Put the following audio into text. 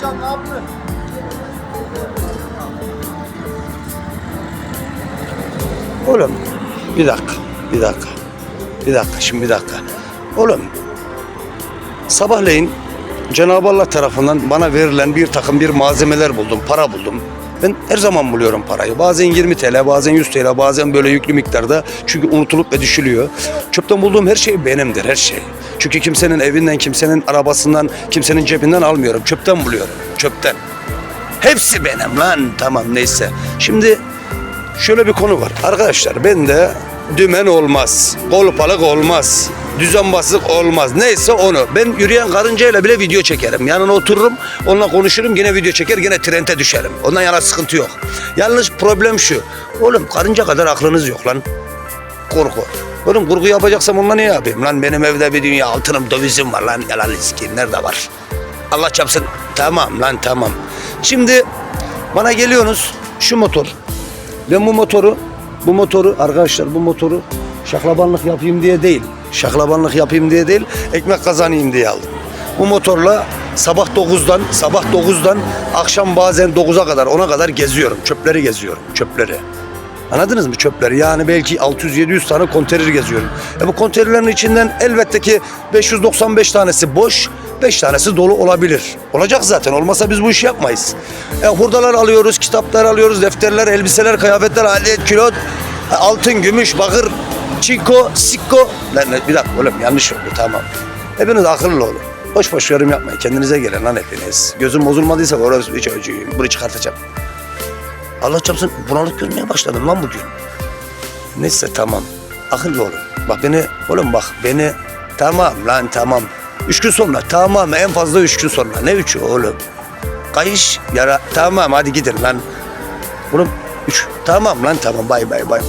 Can ne yaptın? Oğlum bir dakika, bir dakika. Bir dakika, şimdi bir dakika. Oğlum sabahleyin Cenab-ı Allah tarafından bana verilen bir takım bir malzemeler buldum, para buldum. Ben her zaman buluyorum parayı. Bazen 20 TL, bazen 100 TL, bazen böyle yüklü miktarda. Çünkü unutulup ve düşülüyor. Çöpten bulduğum her şey benimdir, her şey. Çünkü kimsenin evinden, kimsenin arabasından, kimsenin cebinden almıyorum. Çöpten buluyorum, çöpten. Hepsi benim lan. Tamam neyse. Şimdi şöyle bir konu var. Arkadaşlar ben de dümen olmaz. Kolpalık olmaz. Düzenbazlık olmaz. Neyse onu. Ben yürüyen karıncayla bile video çekerim. Yanına otururum, onunla konuşurum, yine video çeker, yine trente düşerim. Ondan yana sıkıntı yok. Yalnız problem şu. Oğlum karınca kadar aklınız yok lan. Korku. Oğlum kurgu yapacaksam onunla ne yapayım? Lan benim evde bir dünya altınım, dövizim var lan. Yalan iskin nerede var? Allah çapsın. Tamam lan tamam. Şimdi bana geliyorsunuz şu motor. Ben bu motoru, bu motoru arkadaşlar bu motoru şaklabanlık yapayım diye değil. Şaklabanlık yapayım diye değil, ekmek kazanayım diye aldım. Bu motorla sabah 9'dan, sabah 9'dan akşam bazen 9'a kadar, 10'a kadar geziyorum. Çöpleri geziyorum, çöpleri. Anladınız mı çöpleri? Yani belki 600-700 tane konteyner geziyorum. E bu konteynerlerin içinden elbette ki 595 tanesi boş, 5 tanesi dolu olabilir. Olacak zaten. Olmasa biz bu işi yapmayız. E hurdalar alıyoruz, kitaplar alıyoruz, defterler, elbiseler, kıyafetler, alet, kilot, altın, gümüş, bakır, çinko, sikko. Lan bir dakika oğlum yanlış oldu tamam. Hepiniz akıllı olun. Boş boş yorum yapmayın. Kendinize gelin lan hepiniz. Gözüm bozulmadıysa orası bir çocuğuyum. Bunu çıkartacağım. Allah çarpsın bunalık görmeye başladım lan bugün. Neyse tamam. Akıllı olun. Bak beni oğlum bak beni tamam lan tamam. Üç gün sonra tamam en fazla üç gün sonra. Ne üçü oğlum? Kayış yara tamam hadi gidin lan. Oğlum üç tamam lan tamam bay bay bay bay.